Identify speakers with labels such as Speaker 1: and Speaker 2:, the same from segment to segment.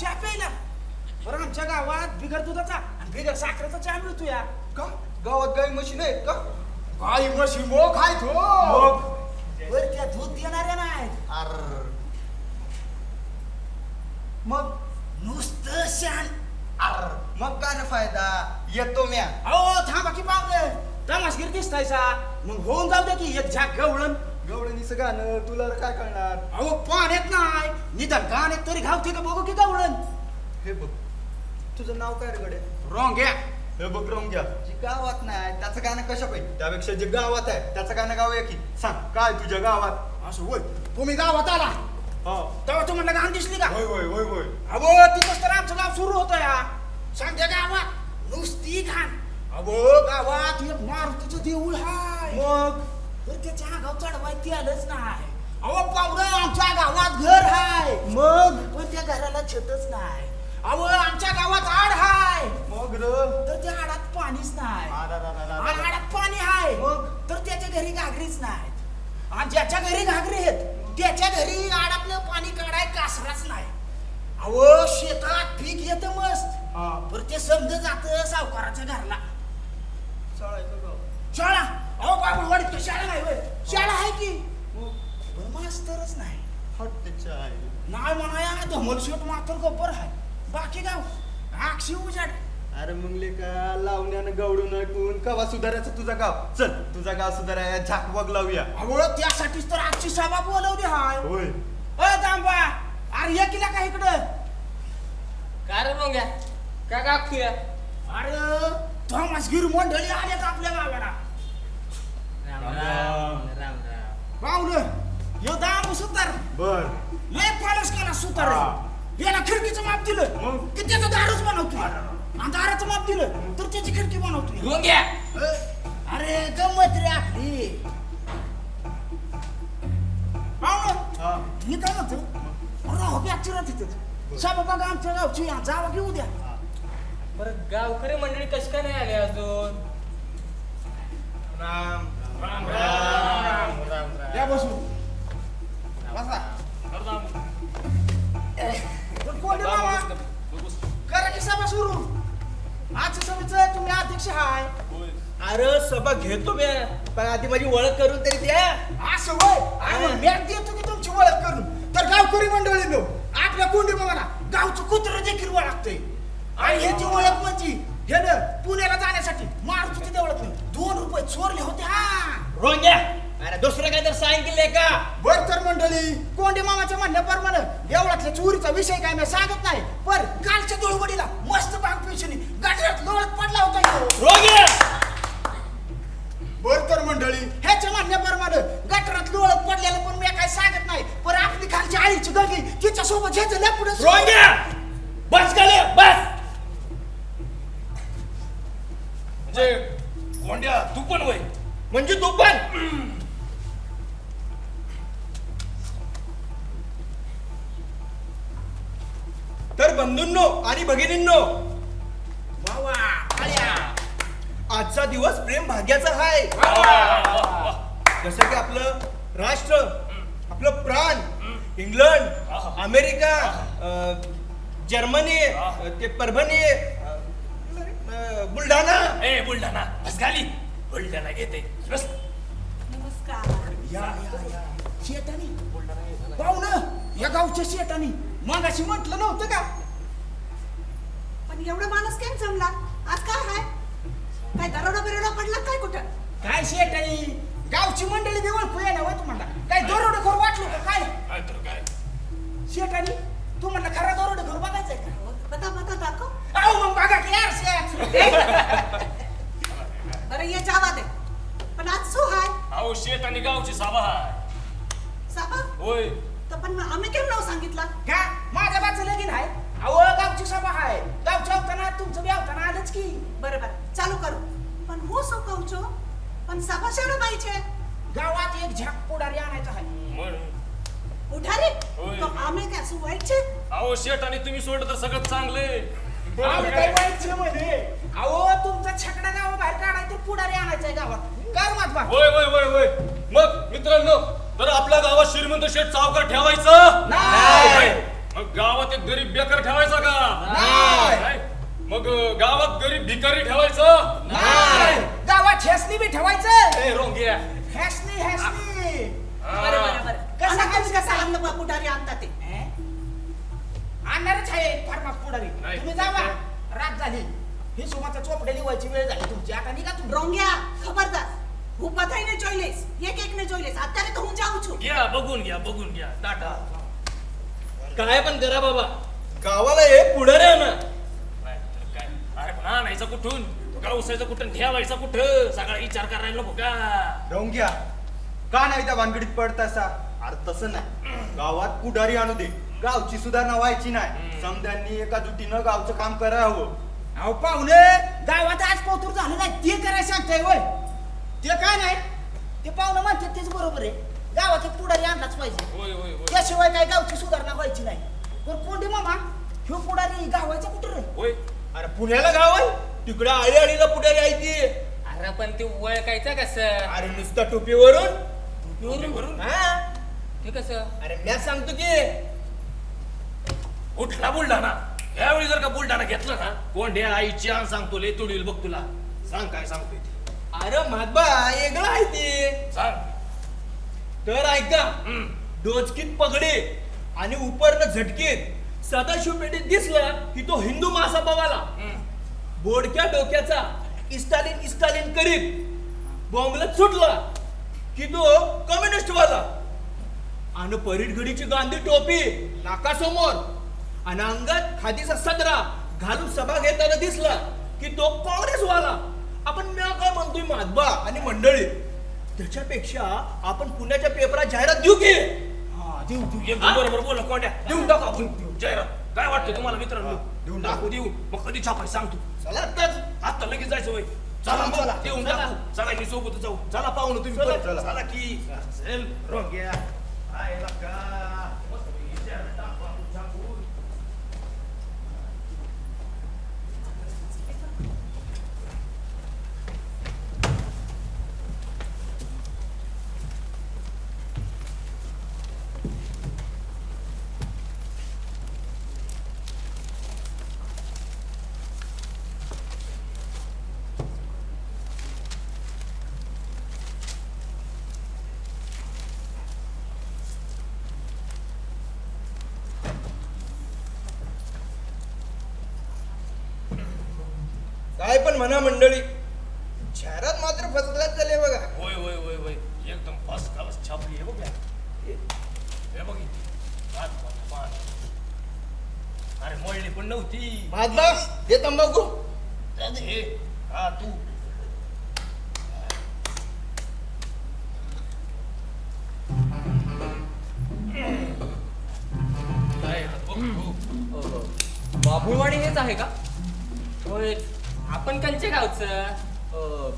Speaker 1: चहा प्यायला.
Speaker 2: बरं आमच्या गावात बिगर दुधाचा आणि बिगर साखरेचा चहा मिळतो या.
Speaker 1: का? गावात गाई मशीन आहेत का?
Speaker 2: काही म्हशी मो खाय थो
Speaker 1: मग?
Speaker 2: बरं त्या दूध देणाऱ्या नाहीत.
Speaker 1: अर. मग?
Speaker 2: नुसतं शान.
Speaker 1: अर. मग काय ना फायदा? येतो म्या.
Speaker 2: अहो थांबा की पावले तमासगीर दिसतायसा मग होऊन जाऊ दे की एक झाक गवळण.
Speaker 1: गवळणीचं गाणं तुला काय कळणार
Speaker 2: अहो पाण्यात नाही. निदान गाण्यात तरी घावते का बघू की गवळण?
Speaker 1: हे बघ तुझं नाव काय रे
Speaker 2: रॉंग घ्या
Speaker 1: हे बघ घ्या जे गावात नाही त्याचं गाणं कशा पाहिजे त्यापेक्षा जे गावात आहे त्याचं गाणं गावूया की. सांग काय तुझ्या गावात?
Speaker 2: असं होय. तुम्ही गावात आला.
Speaker 1: हा.
Speaker 2: तेव्हा तुम्हाला घाण दिसली का?
Speaker 1: होय होय होय होय.
Speaker 2: अहो तिथंच तर आमचं गाव सुरू होतं या. सांगते गावात. नुसती घाण अहो गावात एक मारुतीचं देऊळ हाय.
Speaker 1: मग?
Speaker 2: तर त्याच्या गाव चढवाय ते आलंच नाही. अहो पावरं आमच्या गावात घर हाय.
Speaker 1: मग?
Speaker 2: पण त्या घराला छतच नाही. अहो आमच्या गावात आड हाय.
Speaker 1: मग र?
Speaker 2: तर त्या आडात पाणीच नाही. आडात पाणी हाय.
Speaker 1: मग?
Speaker 2: तर त्याच्या घरी घागरीच नाही. आणि ज्याच्या घरी घागरी आहेत त्याच्या घरी आडातलं पाणी काढाय कासराच नाही. अहो शेतात पीक येतं मस्त.
Speaker 1: हा.
Speaker 2: पर ते समज जात सावकाराच्या घरला. शाळा. अहो बाबूवाडीत का शाळा नाही होय शाळा आहे की? पण मास्तरच नाही.
Speaker 1: हट त्याच्या आहे.
Speaker 2: नाही म्हणाया धमलशेट मात्र गब्बर आहे. बाकी गाव अक्षी उजाड.
Speaker 1: अरे मग लेका लावण्यानं गवडून ऐकून कवा सुधारायचं तुझा गाव? चल तुझा गाव सुधाराया झाक बघ लावूया.
Speaker 2: अहो त्यासाठीच तर आजची सभा बोलवली हाय.
Speaker 1: होय.
Speaker 2: अ दांबा अरे ये किला का इकडं?
Speaker 3: काय रे मग काय काकूया
Speaker 2: अरे थॉमस गिर मंडळी आल्यात आपल्या गावाला.
Speaker 3: राम
Speaker 1: राम
Speaker 3: राम राम
Speaker 2: पाहुलं यो दाम सुतार.
Speaker 1: बर.
Speaker 2: लय फालस केला सुतार. याला खिडकीचं माप दिलं.
Speaker 1: मग?
Speaker 2: की त्याचं दारच बनवतोय. आणि दाराचं माप दिलं तर त्याची खिडकी बनवतोय.
Speaker 3: घेऊन घ्या.
Speaker 2: अरे गमत रे आपली. पाहुणं
Speaker 1: हा.
Speaker 2: मी काय म्हणतो? राहू बी आजची तिथं साबा बघा आमच्या गावची जावा घेऊ द्या.
Speaker 3: बरं गावकरी मंडळी कशी काय नाही आले अजून?
Speaker 1: राम.
Speaker 2: या बसून. बसा. पण कोणी मामा करा की सभा सुरू. आजच्या सभेचं तुम्ही अध्यक्ष हाय.
Speaker 4: अरे सभा घेतो मी. पण आधी माझी ओळख करून तरी द्या. आजचा दिवस प्रेम भाग्याचा आहे जसं की आपलं राष्ट्र आपलं प्राण इंग्लंड अमेरिका जर्मनी ते परभणी बुलढाणा.
Speaker 5: ए बुलढाणा बस खाली. बुलढाणा घेते. बस.
Speaker 2: या या या. शेटानी पाहुणं या गावच्या शेटानी मागाशी म्हटलं नव्हतं का?
Speaker 6: एवढा माणूस केम जमला? आज काय हाय? काय दरोडा बिरोडा पडला काय कुठं?
Speaker 2: काय शेटानी गावची मंडळी बी ओळखू येणार होय तुम्हाला. काय दरोडेखोर वाटलो का काय?
Speaker 5: काय तर काय?
Speaker 2: शेटानी तू म्हणला खरा दरोडेखोर बघायचंय का?
Speaker 6: बता बता दाखव.
Speaker 2: अहो मग बघा की यार शेट.
Speaker 6: बरं ये जावा दे. पण आज सो हाय.
Speaker 5: अहो शेत आणि गावची साभा आहे
Speaker 6: साबा?
Speaker 5: होय.
Speaker 6: तर पण आम्ही केम नाव सांगितलं?
Speaker 2: का? माझ्या बाचं लगीन
Speaker 5: अहो
Speaker 2: तुमचं व्यवधान आलंच की.
Speaker 7: बरोबर. चालू करू. पण हो सो कौचो पण सभा पाहिजे.
Speaker 2: गावात एक झाक पुढारी आणायचा आहे.
Speaker 7: पुढारी? तो आम्ही काय असं
Speaker 5: अहो शेट आणि तुम्ही सोडलं तर सगळं
Speaker 2: आम्ही काय अहो तुमचा छकडा गावा बाहेर काढायचं पुढारी आणायचंय गावात. काय मत
Speaker 5: होय होय होय होय. मग मित्रांनो तर आपल्या गावात श्रीमंत शेठ चावकर ठेवायचं?
Speaker 2: नाही.
Speaker 5: मग गावात एक गरीब बेकार ठेवायचा का?
Speaker 2: नाही.
Speaker 5: मग अं, गावात गरीब भिकारी ठेवायचं
Speaker 2: नाही. गावात हेसनी बी ठेवायचं
Speaker 5: ए, रोंग्या
Speaker 2: हेसनी हेसनी
Speaker 6: बरं बरं बरं
Speaker 2: कसं
Speaker 6: कसं
Speaker 2: कसं
Speaker 6: कसं आणलं बा पुढारी आणता ते
Speaker 2: हे? आणणारच आहे फार्मा पुढारी
Speaker 5: नाही.
Speaker 2: तुम्ही जावा रात झाली ही सुमाचा चोपडे लिवायची वेळ झाली तुमची आता निघा तुम्ही
Speaker 6: રોંગ્યા ખબરદાર હું બધાયને જોઈ લઈશ એક એકને જોઈ લઈશ અત્યારે તો હું જાઉં છું
Speaker 5: घ्या बघून घ्या बघून घ्या टाटा
Speaker 4: काय पण करा बाबा गावाला एक पुढारी आणा
Speaker 5: नाही तर काय अरे पण आणायचं कुठून? गावसायचं कुठून ठेवायचं कुठं? सगळा विचार करायला नको का?
Speaker 1: रंग्या का नाही त्या भानगडीत पडतासा? अरे तसं नाही. गावात पुढारी आणू दे. गावची सुधारणा व्हायची नाही. समद्यांनी एका जुटीनं गावचं काम करावं.
Speaker 2: अहो पाहुणे गावात आज पोतूर झालं नाही. ते करायला सांगताय होय. ते काय नाही? ते पाहुणं म्हणतात तेच बरोबर आहे. गावात एक पुढारी आणलाच पाहिजे.
Speaker 5: होय होय होय.
Speaker 2: त्याशिवाय काय गावची सुधारणा व्हायची नाही. पण कोणते मामा ह्यो पुढारी गावाचा कुठं रे?
Speaker 5: होय.
Speaker 4: अरे पुण्याला गाव आहे? तिकडे आळी आळीला पुढारी आहे ती.
Speaker 3: अरे पण ते ओळखायचं कसं?
Speaker 4: अरे नुसता टोपीवरून?
Speaker 5: टोपीवरून?
Speaker 4: हा?
Speaker 3: ते कसं?
Speaker 4: अरे मी सांगतो की.
Speaker 5: कुठला बुलढाणा? यावेळी जर का बुलढाणा घेतला ना कोंढ्या आईची आण सांगतो लय तुडील बघ तुला. सांग काय सांगतोय ते.
Speaker 4: अरे महात्मा वेगळं आहे ते.
Speaker 5: सांग.
Speaker 4: तर ऐका
Speaker 5: हम्म.
Speaker 4: डोचकीत पगडे आणि उपरनं झटकीत. सदाशिव पेठेत दिसला की तो हिंदू
Speaker 5: हम्म.
Speaker 4: बोडक्या डोक्याचा इस्टालिन इस्टालिन करीत बॉम्बला सुटला की तो कम्युनिस्ट वाला आणि परीटगडीची गांधी टोपी नाकासमोर आणि अंगात खादीचा सदरा घालून सभा घेताना दिसला की तो काँग्रेस वाला आपण मी काय म्हणतोय माधबा आणि मंडळी त्याच्यापेक्षा आपण पुण्याच्या पेपरात जाहिरात देऊ की?
Speaker 2: हा देऊ देऊ.
Speaker 5: बरोबर बोला कोंड्या. देऊन टाका आपण जाहिरात काय वाटतं तुम्हाला मित्रांनो? देऊन टाकू. देऊ मग कधी छापाय सांग तू
Speaker 4: चला आत्ताच.
Speaker 5: आता लगेच जायचं होय चला
Speaker 4: चला,
Speaker 5: देऊन
Speaker 4: चला.
Speaker 5: टाकू. सगळ्यांनी सोबत जाऊ. चला पाहून तुम्ही
Speaker 4: चला,
Speaker 5: पण.
Speaker 1: चला.
Speaker 5: चला की. चल. रोग्या. आयला का मस्तपैकी जाहिरात टाकू आपण छापून.
Speaker 4: काय पण म्हणा मंडळी जाहिरात मात्र फसलाच झाले बघा
Speaker 5: होय होय होय होय एकदम फर्स्ट क्लास छापली आहे बघ या. हे बघ इथे. पान, पान, पान. अरे मळली पण नव्हती.
Speaker 4: महात्मा हे तंबाखू.
Speaker 5: हे हा तू. काय.
Speaker 3: बाभुळवाडी हेच आहे का? होय. आपण कंचे गावचं? अं,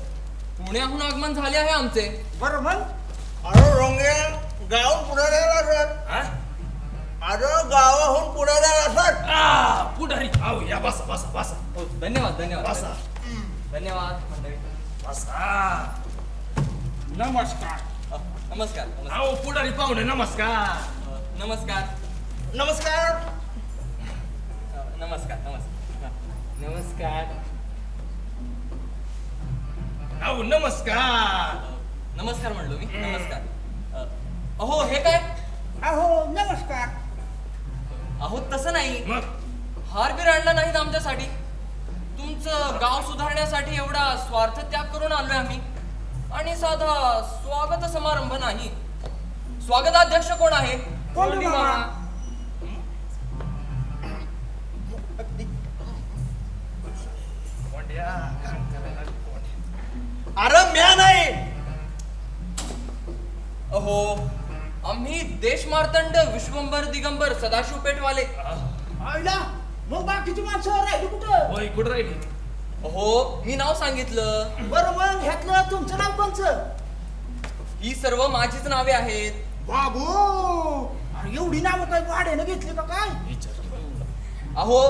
Speaker 3: पुण्याहून आगमन झाले आहे आमचे.
Speaker 2: बरं मग?
Speaker 4: अरे रंगे गाव सर
Speaker 5: हा?
Speaker 4: अरे गावाहून सर.
Speaker 5: आ, पुढारी. आहो या बसा बसा बसा.
Speaker 3: हो, धन्यवाद धन्यवाद.
Speaker 5: बसा.
Speaker 3: धन्यवाद मंडळी.
Speaker 5: बसा. नमस्कार.
Speaker 3: अ, नमस्कार नमस्कार.
Speaker 5: आहो पुढारी पाहुणे नमस्कार.
Speaker 3: अ, नमस्कार.
Speaker 4: नमस्कार.
Speaker 3: अ, नमस्कार नमस्कार. नमस्कार.
Speaker 5: आहो नमस्कार.
Speaker 3: अ, नमस्कार म्हणलो मी नमस्कार. अ, अहो हे काय?
Speaker 2: अहो नमस्कार.
Speaker 3: अहो तसं नाही.
Speaker 5: मग?
Speaker 3: हार बीर आणला नाहीत आमच्यासाठी. तुमचं गाव सुधारण्यासाठी एवढा स्वार्थ त्याग करून आलोय आम्ही. आणि साधा स्वागत समारंभ नाही. स्वागताध्यक्ष कोण आहे.
Speaker 4: अरे म्या नाही.
Speaker 3: अहो आम्ही देश मार्तंड विश्वंभर दिगंबर सदाशिव पेठवाले.
Speaker 2: आईला मग बाकीची माणसं राहिली कुठं?
Speaker 5: होय कुठं राहिली?
Speaker 3: अहो मी नाव सांगितलं.
Speaker 2: बरं मग ह्यातलं तुमचं नाव कोणचं?
Speaker 3: ही सर्व माझीच नावे आहेत.
Speaker 2: बाबू अरे एवढी नावं काय भाड्यानं घेतली का काय?
Speaker 5: विचार
Speaker 3: अहो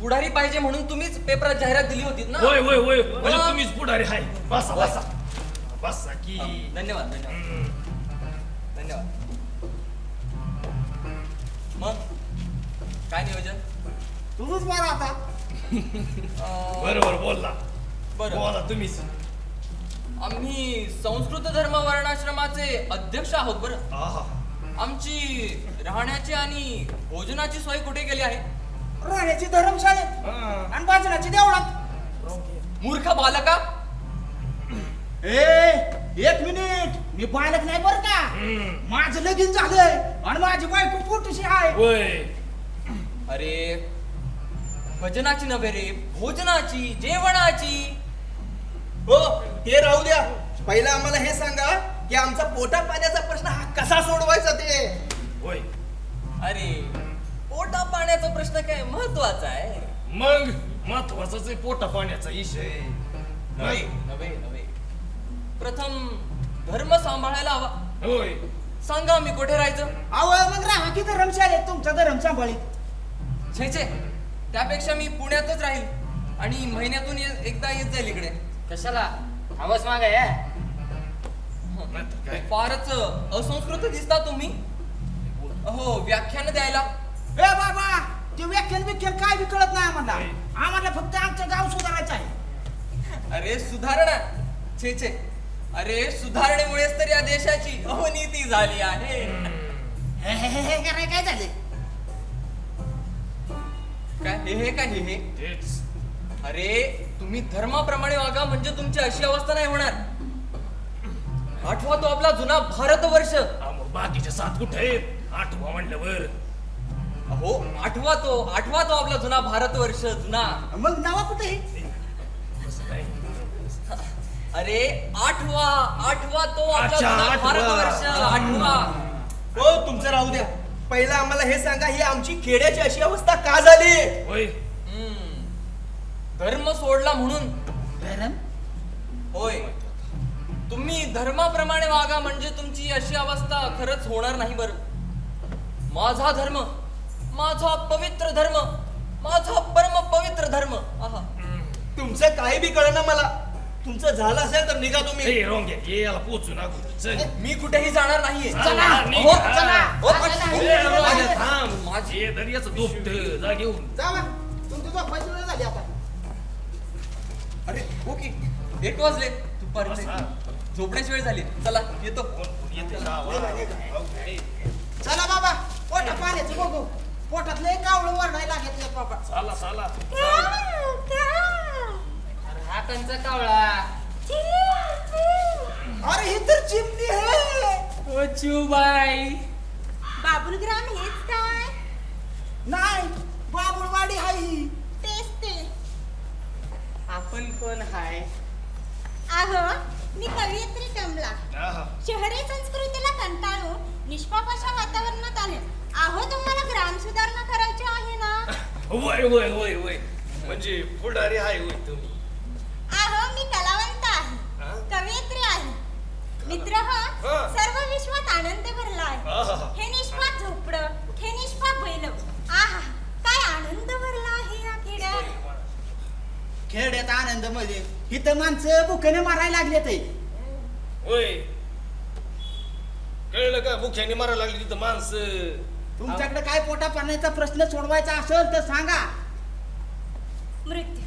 Speaker 3: पुढारी पाहिजे म्हणून तुम्हीच पेपरात जाहिरात दिली होती ना?
Speaker 5: होय होय होय. म्हणजे
Speaker 3: हा.
Speaker 5: तुम्हीच पुढारी आहे. बसा बसा. बसा की.
Speaker 3: धन्यवाद धन्यवाद.
Speaker 5: हम्म.
Speaker 3: धन्यवाद. मग? काय नियोजन?
Speaker 2: तुझंच बरं आता.
Speaker 5: बरोबर बोलला.
Speaker 3: बरं.
Speaker 5: बोला तुम्हीच
Speaker 3: आम्ही संस्कृत धर्म वर्णाश्रमाचे अध्यक्ष आहोत बरं.
Speaker 5: आहा.
Speaker 3: आमची राहण्याची आणि भोजनाची सोय कुठे केली आहे?
Speaker 2: राहण्याची धर्मशाळेत. आणि बाजनाची देवळात.
Speaker 3: मूर्ख बालका?
Speaker 2: ए एक मिनिट. मी बालक नाही बरं का?
Speaker 5: हम्म.
Speaker 2: माझं लगीन झालंय आणि माझी बायको पोटशी आहे.
Speaker 5: होय.
Speaker 3: अरे भजनाची नव्हे रे भोजनाची जेवणाची.
Speaker 4: हो हे राहू द्या. पहिला आम्हाला हे सांगा की आमचा पोटा पाण्याचा प्रश्न हा कसा सोडवायचा ते?
Speaker 5: होय.
Speaker 3: अरे पोटा पाण्याचा प्रश्न काय महत्त्वाचा आहे?
Speaker 5: मग महत्वाचाच आहे पोटा पाण्याचा विषय.
Speaker 3: नव्हे
Speaker 5: नाही
Speaker 3: नव्हे नव्हे. प्रथम धर्म सांभाळायला हवा.
Speaker 5: होय.
Speaker 3: सांगा मी कुठे राहायचं?
Speaker 2: अहो मग राहा की धर्मशाळेत तुमचा धर्म सांभाळीत.
Speaker 3: छे छे. त्यापेक्षा मी पुण्यातच राहील आणि महिन्यातून ये- एकदा येत जाईल इकडे.
Speaker 8: कशाला? हवस माग आहे
Speaker 5: नाहीतर काय
Speaker 3: फारच असंस्कृत दिसता तुम्ही. हो व्याख्यान द्यायला.
Speaker 2: ए बाबा ते व्याख्यान बिख्यान काय बी कळत नाही आम्हाला. आम्हाला फक्त आमचं गाव सुधारायचं आहे.
Speaker 3: अरे सुधारणा. छे छे. अरे सुधारणेमुळेच तर या देशाची अवनीती झाली आहे.
Speaker 2: हे हे हे हे कराय काय झाले
Speaker 3: काय हे हे काय हे हे?
Speaker 5: तेच.
Speaker 3: अरे तुम्ही धर्माप्रमाणे वागा म्हणजे तुमची अशी अवस्था नाही होणार. आठवा तो आपला जुना भारतवर्ष.
Speaker 5: हा, मग बाकीचे सात कुठे आहेत? आठवा म्हणल्यावर.
Speaker 3: अहो आठवा तो आठवा तो आपला जुना भारतवर्ष जुना.
Speaker 2: मग नावा कुठे.
Speaker 3: अरे आठवा आठवा तो आपला
Speaker 5: अच्छा,
Speaker 3: जुना
Speaker 5: आठवा.
Speaker 3: भारतवर्ष आठवा.
Speaker 4: हो तुमचं राहू द्या. पहिला आम्हाला हे सांगा ही आमची खेड्याची अशी अवस्था का झाली?
Speaker 5: होय.
Speaker 3: हम्म. धर्म सोडला म्हणून.
Speaker 2: धर्म?
Speaker 3: होय. तुम्ही धर्माप्रमाणे वागा म्हणजे तुमची अशी अवस्था खरंच होणार नाही बर. माझा धर्म माझा पवित्र धर्म माझा परम पवित्र धर्म. आहा.
Speaker 4: तुमचं काही बी कळना मला. तुमचं झालं असेल तर निघा तुम्ही.
Speaker 5: ए रोंगे ये याला पोचू ना चल.
Speaker 3: मी कुठेही जाणार नाहीये.
Speaker 5: चला, निघा.
Speaker 3: हो, चला. हो,
Speaker 5: ए, रोंगे,
Speaker 3: माझी-
Speaker 5: थांब. माझी ये दर्याचं दुपट जा घेऊन.
Speaker 2: जावा तुमची झोपायची वेळ झाली आता.
Speaker 3: अरे हो की. एक वाजले. दुपारचे.
Speaker 5: बसा.
Speaker 3: झोपण्याची वेळ झाली. चला येतो.
Speaker 5: गावात? ए,
Speaker 2: चला बाबा. पोटा पाण्याचं बघू. पोटातलं एक कावळं वरडायला घेतलं बाबा.
Speaker 5: चला चला.
Speaker 8: हा कंचा कावळा.
Speaker 2: अरे ही तर चिमणी आहे.
Speaker 8: ओ चिवबाई
Speaker 9: बाबुलग्राम हेच काय?
Speaker 2: नाही बाबुळवाडी आहे ही.
Speaker 9: तेच ते.
Speaker 8: आपण कोण हाय.
Speaker 9: अहो मी कवयित्री कमला.
Speaker 5: आहा.
Speaker 9: शहरी संस्कृतीला कंटाळून निष्पाप अशा वातावरणात आले. अहो तुम्हाला ग्राम सुधारणा करायची आहे ना?
Speaker 5: होय होय होय होय. म्हणजे पुढारी आहे होय तुम्ही
Speaker 9: अहो मी कलावंत आहे
Speaker 5: हा?
Speaker 9: कवयित्री आहे मित्र हा. सर्व विश्वात आनंद भरला आहे. हे निष्पाप झोपड हे निष्पाप बैल आहा काय आनंद भरला आहे या खेड्यात?
Speaker 2: खेड्यात आनंदमध्ये इथं माणसं भुकेने मारायला लागले ते
Speaker 5: होय. कळलं का? मुख्याने मारायला लागली तिथं माणसं.
Speaker 2: तुमच्याकडे काय पोटा पाण्याचा प्रश्न सोडवायचा असेल तर सांगा.
Speaker 9: मृत्यू.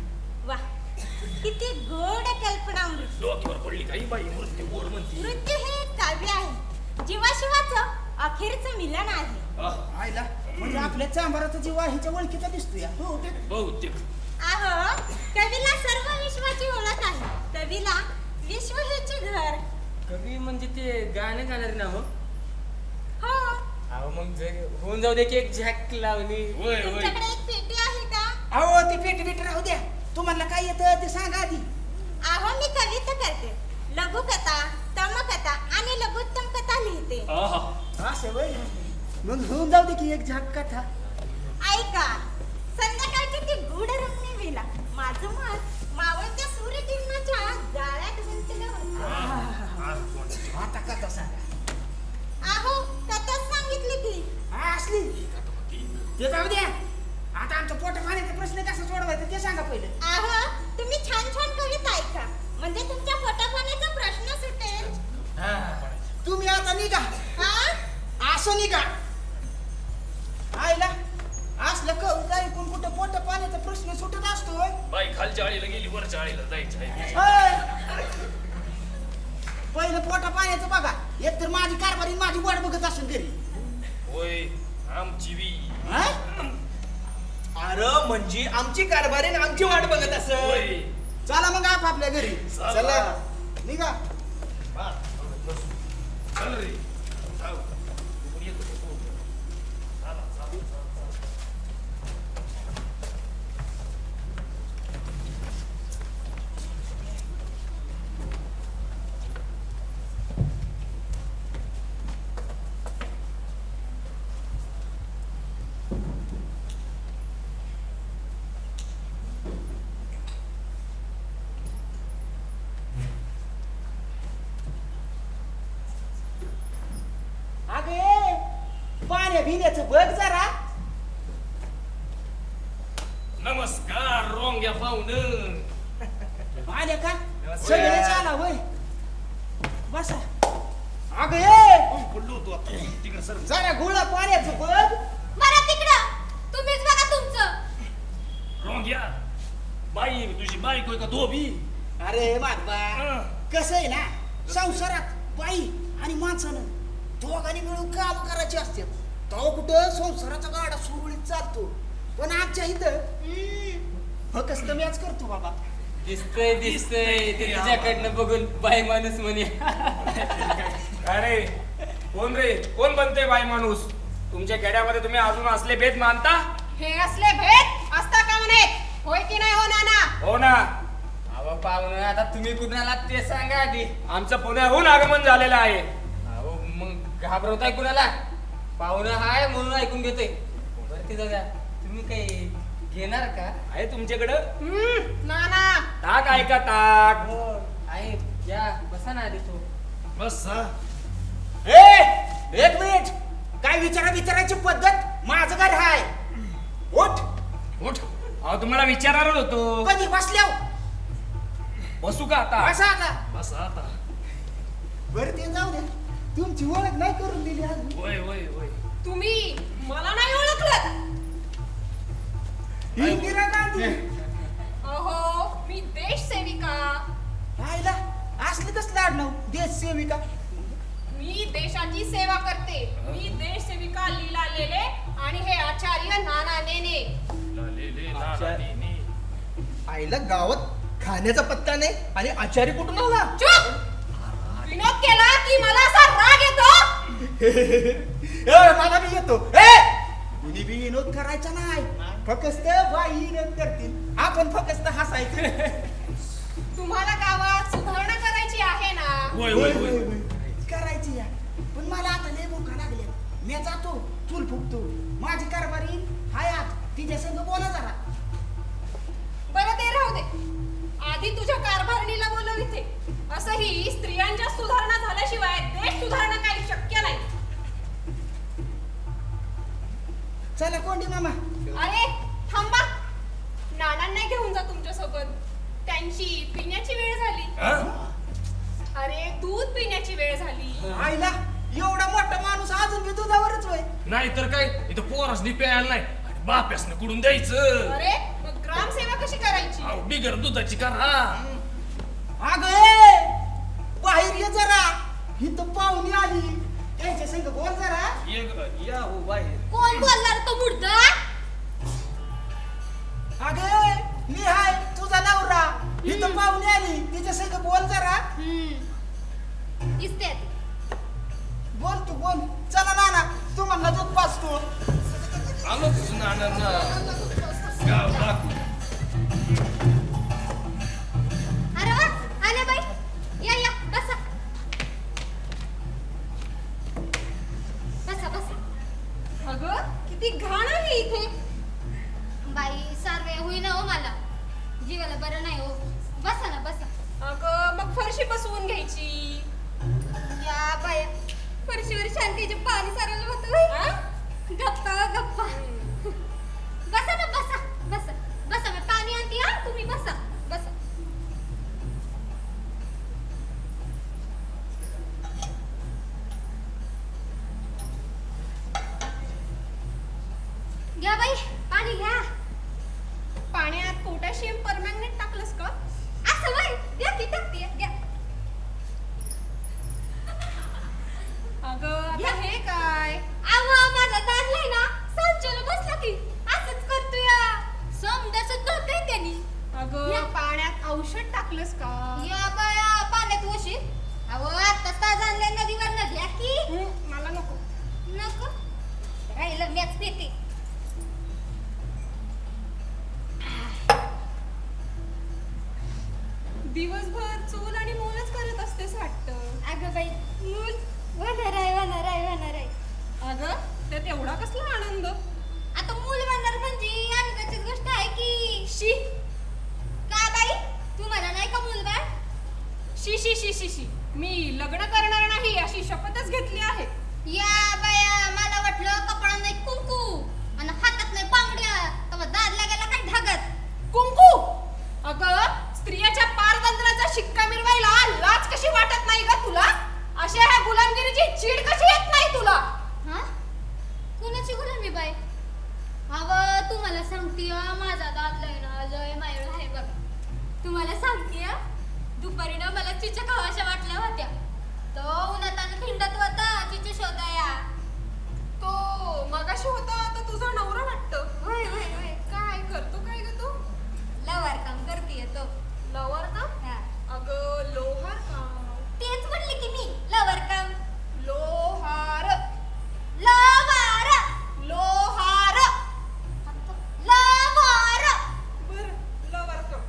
Speaker 9: किती गोड कल्पना मृत्यू
Speaker 5: डोक्यावर पडली काही बाई मृत्यू गोड म्हणती.
Speaker 9: मृत्यू हे एक काव्य आहे. जीवाशिवाचं अखेरचं मिलन आहे.
Speaker 5: आहा.
Speaker 2: आयला म्हणजे आपल्या चांबाराचा जीव हिच्या ओळखीचा दिसतोय हो ते
Speaker 5: बहुतेक.
Speaker 9: अहो कवीला सर्व विश्वाची ओळख आहे. कवीला विश्व हेचे घर.
Speaker 8: कवी म्हणजे ते गाणं गाणार ना हो?
Speaker 9: हो.
Speaker 8: अहो मग जे- होऊन जाऊ दे की एक झॅक लावली.
Speaker 5: होय होय.
Speaker 9: तुमच्याकडे एक पेटी आहे का?
Speaker 2: अहो ती पेटी पेटी राहू द्या. तुम्हाला काय येतं ते सांगा आधी.
Speaker 9: अहो मी कविता करते. लघुकथा तमकथा आणि लघुत्तम कथा लिहिते.
Speaker 5: आहा.
Speaker 2: असं वय मग होऊन जाऊ दे की एक झाक कथा.
Speaker 9: ऐका संध्याकाळची ती गूढ रम्य वेला. माझं मन मावळत्या सूर्यकिरणाच्या जाळ्यात गुंतलं होतं.
Speaker 2: आता कथा सांगा.
Speaker 9: अहो कथाच सांगितली की
Speaker 2: हा, असली. ते जाऊ द्या. आता आमचं पोट पाण्याचा प्रश्न कसा सोडवायचा ते सांगा पहिले.
Speaker 10: आहा तुम्ही छान छान कविता ऐका. म्हणजे तुमच्या पोटापाण्याचा प्रश्न सुटेल.
Speaker 2: तुम्ही आता निघा.
Speaker 10: हा?
Speaker 2: असं निघा. आईला असलं कुठं पोट पाण्याचा प्रश्न सुटत असतो होय.
Speaker 5: बाई खालच्या आळीला गेली वरच्या आळीला जायचं आहे.
Speaker 2: होय. पहिलं पोटा पाण्याचं बघा. एक तर माझी कारभारी माझी वाट बघत असेल घरी.
Speaker 5: होय आमची बी.
Speaker 2: हा?
Speaker 4: अरे म्हणजे आमची कारभारी आणि आमची वाट बघत असं
Speaker 2: चला मग आप आपल्या घरी.
Speaker 5: चला.
Speaker 2: चला. निघा.
Speaker 5: चल रे जाऊ. तू पण येतो का? हो. चला, चला, चला, चला.
Speaker 2: अगे पाण्या भिण्याचं बघ जरा.
Speaker 5: नमस्कार रोंग्या पाहुणं.
Speaker 2: आले का. सगळे आला होय. बसा. अगं ये
Speaker 5: पडलो होतो आता? तिकडे सर.
Speaker 2: जरा गुळा पाण्याचं बघ.
Speaker 10: बरं तिकडं. तुम्हीच बघा तुमचं.
Speaker 5: रोंग्या बाई तुझी बायको आहे का धोबी?
Speaker 2: अरे मागबा
Speaker 5: हं.
Speaker 2: कसं आहे ना संसारात बाई आणि माणसानं दोघांनी मिळून काम करायचे असते तो कुठं? संसाराचा गाडा सुरळीत चालतो. पण आजच्या इथं फकस्त मॅच करतो बाबा.
Speaker 8: दिसतंय दिसतंय. ते तुझ्याकडनं बघून बाई माणूस म्हणे.
Speaker 11: अरे कोण रे? कोण बनते बाई माणूस? तुमच्या खेड्यामध्ये तुम्ही अजून असले भेद मानता?
Speaker 6: हे असले भेद असता का म्हणे? होय की नाही हो नाना?
Speaker 11: हो ना.
Speaker 8: अहो पाहुणं आता तुम्ही कुणाला ते सांगा आधी.
Speaker 11: आमचं पुण्याहून आगमन झालेलं आहे.
Speaker 8: अहो मग घाबरवताय कुणाला? पाहुणं हाय म्हणून ऐकून घेतोय. बरं ते द्या. तुम्ही काही घेणार का?
Speaker 11: आहे तुमच्याकडं?
Speaker 6: हम्म, नाना
Speaker 11: ताक आहे का ताक
Speaker 8: हो आहे. या बसा ना आधी तो.
Speaker 5: बस हा.
Speaker 2: ए एक मिनिट. काय विचारा विचारायची पद्धत? माझं घर हाय. उठ.
Speaker 11: उठ. अहो तुम्हाला विचारणार होतो.
Speaker 2: कधी? बसल्याव
Speaker 11: बसू का आता?
Speaker 2: बसा आता.
Speaker 5: बस आता.
Speaker 2: बरं ते जाऊ द्या. तुमची ओळख नाही करून दिली अजून
Speaker 5: होय होय होय.
Speaker 6: तुम्ही मला नाही ओळखलं.
Speaker 2: इंदिरा गांधी.
Speaker 6: अहो मी देश सेविका.
Speaker 2: आईला असले कसलं आडनाव देश सेविका.
Speaker 6: मी देशाची सेवा करते. मी देश सेविका लीला लेले आणि हे आचार्य नाना नेने.
Speaker 5: लालाने.
Speaker 4: आईला गावात खाण्याचा पत्ता नाही आणि आचार्य कुठून आला?
Speaker 6: चुप! विनोद केला की मला असा राग येतो?
Speaker 2: ए, मला बी येतो. ए! कुणी बी विनोद करायचा नाही. फक्त बाई विनोद करतील. आपण फक्त हसायचं.
Speaker 6: तुम्हाला गावात सुधारणा करायची आहे ना?
Speaker 5: होय होय होय.
Speaker 2: करायची या पण मला आता लय भुका लागल्या मी जातो चूल फुकतो. माझी कारभारी हाय आत. तिच्या संग बोला जरा.
Speaker 6: बरं ते राहू दे. आधी तुझ्या कारभारणीला बोलव इथे असंही स्त्रियांच्या सुधारणा झाल्याशिवाय देश सुधारणा काही शक्य नाही.
Speaker 2: चला कोंडी मामा?
Speaker 6: अरे थांबा. नानांना घेऊन जा तुमच्यासोबत त्यांची पिण्याची वेळ झाली.
Speaker 5: हा?
Speaker 6: अरे दूध पिण्याची वेळ झाली.
Speaker 2: आईला एवढा मोठा माणूस अजून बी दुधावरच होय.
Speaker 5: नाही तर काय? इथं पोरासनी प्यायला नाही बाप्यासनं कुडून द्यायचं.
Speaker 6: अरे कशी करायची?
Speaker 5: बिगर दुधाची करा.
Speaker 2: अग बाहेर ये जरा. इथं पाहुणी आली. त्यांच्या संग बोल जरा.
Speaker 5: ये ग- या हो बाहेर.
Speaker 10: कोण बोलणार तो मुर्दा?
Speaker 2: अग मी हाय तुझा नवरा. इथं पाहुणी आली. तिच्या संग बोल जरा.
Speaker 10: दिसते
Speaker 2: बोल तू बोल. चला नाना. तू म्हणला दूध पाचतो
Speaker 5: आलो तुझं नानांना गाव दाखवू.
Speaker 10: अरे वा आले बाई. या या बसा. बसा बसा.
Speaker 6: अगं किती घाण आहे इथे.
Speaker 10: बाई सारवे होईना हो मला. जीवाला बरं नाही हो. बसा ना बसा.
Speaker 6: अगं मग फरशी बसवून घ्यायची.
Speaker 10: या बाया. फरशीवर शांतीचे पाणी सारायला होतं? गप्पा गप्पा.
Speaker 6: औषध टाकलंस का?
Speaker 10: या बाया पाण्यात वशी अहो आता ताज आणले नदीवर नदी की.
Speaker 6: मला नको.
Speaker 10: नको? राहिलं मॅच पिते.
Speaker 6: दिवसभर चूल आणि मूलच करत असतेस वाटतं.
Speaker 10: अगं बाई मूल. वनर आहे वनर आहे वनर आहे.
Speaker 6: अगं त्यात एवढा कसला आनंद?
Speaker 10: आता मूल वनर म्हणजे आनंदाचीच गोष्ट आहे की. शी का बाई तू मला नाही का मूल बाळ
Speaker 6: शी शी शी शी शी. मी लग्न करणार नाही अशी शपथच घेतली आहे.
Speaker 10: या बाया मला वाटलं कपडा नाही कुंकू आणि हातात नाही बांगड्या तेव्हा दादला गेला काय ढागत
Speaker 6: कुंकू? अगं स्त्रियाच्या पारतंत्र्याचा शिक्का मिरवायला लाज कशी वाटत नाही ग तुला? अशा ह्या गुलामगिरीची चीड कशी येत नाही तुला?
Speaker 10: हा? कुणाची गुलामी बाई? अव तुम्हाला सांगते माझा दात लय ना लय मायळ आहे बघ. तुम्हाला सांगते दुपारी ना मला चिच्या खावाशा वाटल्या होत्या. तो उन्हातानं भिंडत होता चिचे शोधाया.
Speaker 6: तो मगाशी होता आता तुझा नवरा वाटतं.
Speaker 10: होय होय होय.
Speaker 6: काय करतो काय ग तो?
Speaker 10: लवार काम करते तो.
Speaker 6: लवर का
Speaker 10: हा.
Speaker 6: अगं लोहार का
Speaker 10: तेच म्हणले की मी लवार काम
Speaker 6: लोहार
Speaker 10: लवार
Speaker 6: लोहार
Speaker 10: लवार
Speaker 6: बर लवर का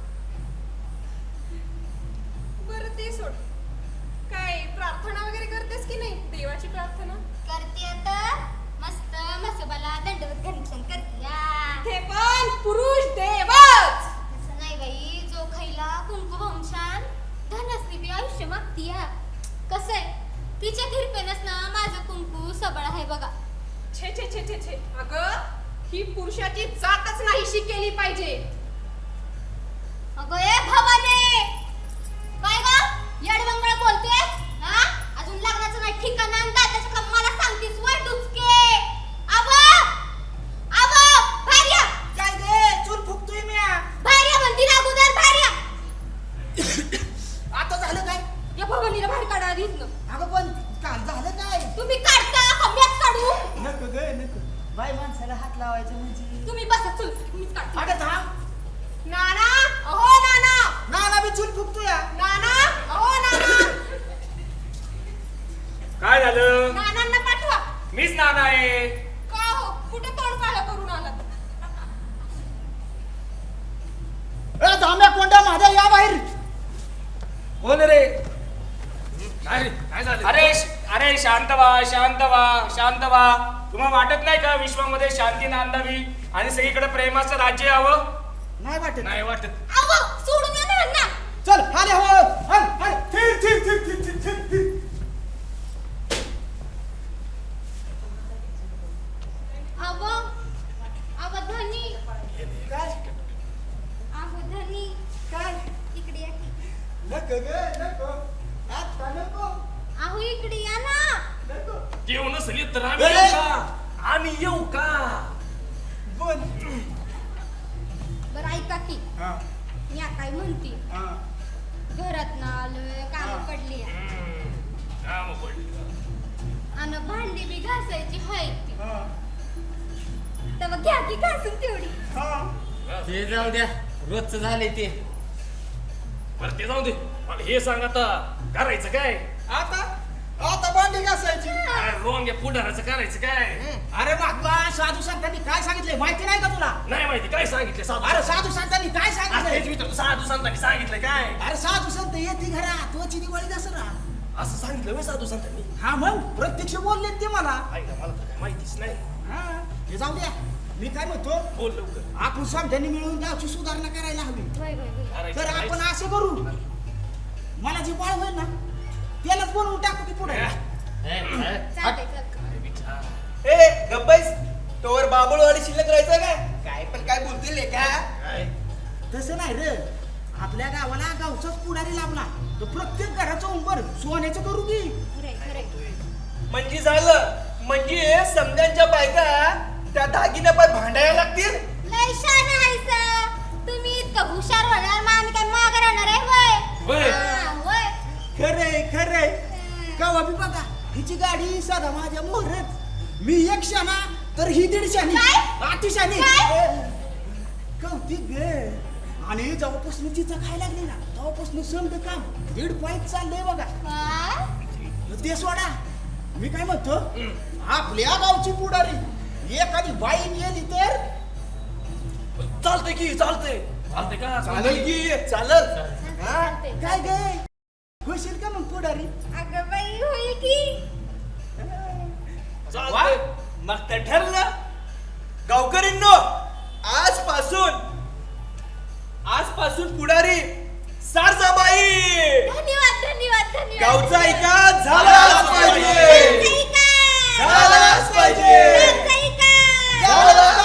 Speaker 6: बर ते सोड काय प्रार्थना वगैरे करतेस की नाही देवाची प्रार्थना
Speaker 10: करते आता मस्त मसोबाला दंडवत घनक्षण करते
Speaker 6: ते पण पुरुष देवच
Speaker 10: असं नाही बाई जो खैला कुंकू वंशान धनश्री बी आयुष्य मागतीया कसं आहे? तिच्या कृपेनच ना माझं कुंकू सबळ आहे बघा.
Speaker 6: छे छे छे छे छे. अगं ही पुरुषाची जातच नाहीशी केली पाहिजे.
Speaker 10: अगं ए
Speaker 11: कोण रे. काय रे? काय झालं? अरे अरे शांत व्हा शांत व्हा शांत व्हा. तुम्हाला वाटत नाही का विश्वामध्ये शांती नांदावी आणि सगळीकडे प्रेमाचं राज्य यावं?
Speaker 2: नाही वाटत.
Speaker 11: नाही वाटत.
Speaker 10: आव सोडून.
Speaker 2: चल हाले हो
Speaker 10: घासायची हाय ती.
Speaker 2: हा.
Speaker 10: तेव्हा घ्या की घासून तेवढी.
Speaker 2: हा.
Speaker 8: ते जाऊ द्या. रोजचं झालंय ते.
Speaker 11: बरं ते जाऊ दे. मला हे सांग आता. करायचं काय?
Speaker 2: आता? आता भांडी घासायची.
Speaker 11: अरे रोंग्या पुढाराचं करायचं काय?
Speaker 2: अरे महात्मा साधू संतांनी काय सांगितलंय माहिती नाही का तुला?
Speaker 11: नाही माहिती. काय सांगितलं साधू
Speaker 2: अरे साधू संतांनी काय सांगितलंय?
Speaker 11: विचारतो, साधू संतांनी सांगितलं काय?
Speaker 2: अरे साधू संत येते घरात. त्वची दिवाळी दसरा.
Speaker 11: असं सांगितलं व्हय साधू संतांनी?
Speaker 2: हा मग प्रत्यक्ष बोलले ते मला
Speaker 11: ऐका मला तर काय माहितीच नाही.
Speaker 2: हा हे जाऊ द्या. मी काय म्हणतो?
Speaker 11: बोल लवकर.
Speaker 2: आपण समजांनी मिळून गावची सुधारणा करायला हवी. तर? आपण असं करू. मला जी बाळ होईल ना त्यालाच बनवून टाकू की पुढे.
Speaker 10: चालतंय चालतंय
Speaker 11: काय विचार?
Speaker 1: ए गप्पाईस तोवर बाबुळवाडी शिल्लक राहायचं काय काय पण काय बोलतील का
Speaker 11: काय?
Speaker 2: तसं नाही रे. आपल्या गावाला गावचाच पुढारी लाभला. तर प्रत्येक घराचं उंबर सोन्याचं करू की?
Speaker 10: खरंय खरंय.
Speaker 1: म्हणजे झालं. म्हणजे समजांच्या बायका त्या दागिन्या पाय भांडायला लागतील?
Speaker 10: लय शान आहेस तुम्ही इतकं हुशार होणार मग आम्ही काय माग राहणार आहे होय?
Speaker 11: होय.
Speaker 10: हा, होय.
Speaker 2: खरंय खरंय. कवा बी बघा हिची गाडी साधा माझ्या मोहरत मी एक शाना तर ही दीड शानी
Speaker 10: काय?
Speaker 2: अतिशानी
Speaker 10: काय?
Speaker 2: कौतिक ग. आणि जेव्हापासून चिचा खायला लागली ना तेव्हापासून समज काम. दीड पॉईंट चाललंय बघा.
Speaker 10: काय
Speaker 2: ते सोडा. मी काय म्हणतो? आपल्या गावची पुढारी. एखादी बाई गेली तर?
Speaker 4: चालतंय की चालतंय.
Speaker 5: चालते का?
Speaker 4: चालेल की चालल.
Speaker 2: हा?
Speaker 10: चालतंय.
Speaker 2: काय गे? होशील का मग पुढारी?
Speaker 10: अगं बाई होईल की.
Speaker 4: चालतंय. मग ते ठरलं. गावकरींनो आजपासून पुढारी सारसाबाई!
Speaker 10: धन्यवाद धन्यवाद गावचा ऐका
Speaker 4: झालाच पाहिजे.
Speaker 10: झालाच
Speaker 4: पाहिजे.
Speaker 2: झालाच